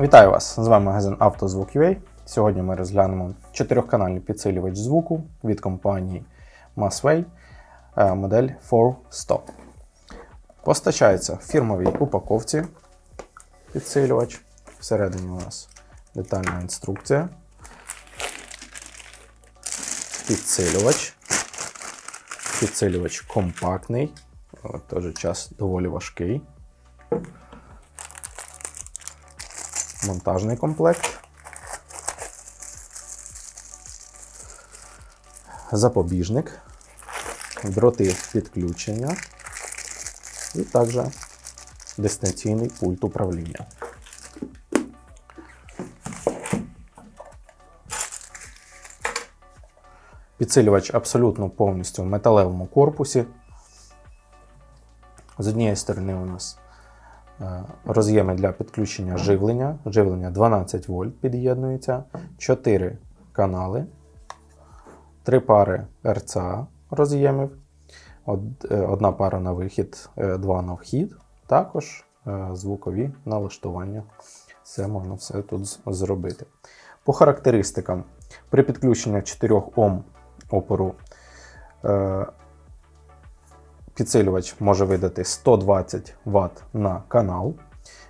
Вітаю вас! З вами магазин «Автозвук.UA». Сьогодні ми розглянемо чотирьохканальний підсилювач звуку від компанії Massway е, модель 4Stop. Постачається в фірмовій упаковці підсилювач. Всередині у нас детальна інструкція. Підсилювач. Підсилювач компактний, але в той же час доволі важкий. Монтажний комплект. Запобіжник, дроти підключення і також дистанційний пульт управління. Підсилювач абсолютно повністю в металевому корпусі. З однієї сторони у нас роз'єми для підключення живлення. Живлення 12 вольт під'єднується, 4 канали, 3 пари RCA роз'ємів, е, одна пара на вихід, е, два на вхід, також е, звукові налаштування. Це можна все тут зробити. По характеристикам, при підключенні 4 Ом опору е, Підсилювач може видати 120 Вт на канал.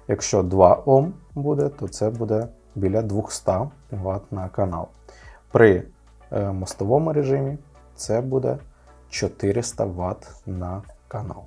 Якщо 2 Ом буде, то це буде біля 200 Вт на канал. При е, мостовому режимі це буде 400 Вт на канал.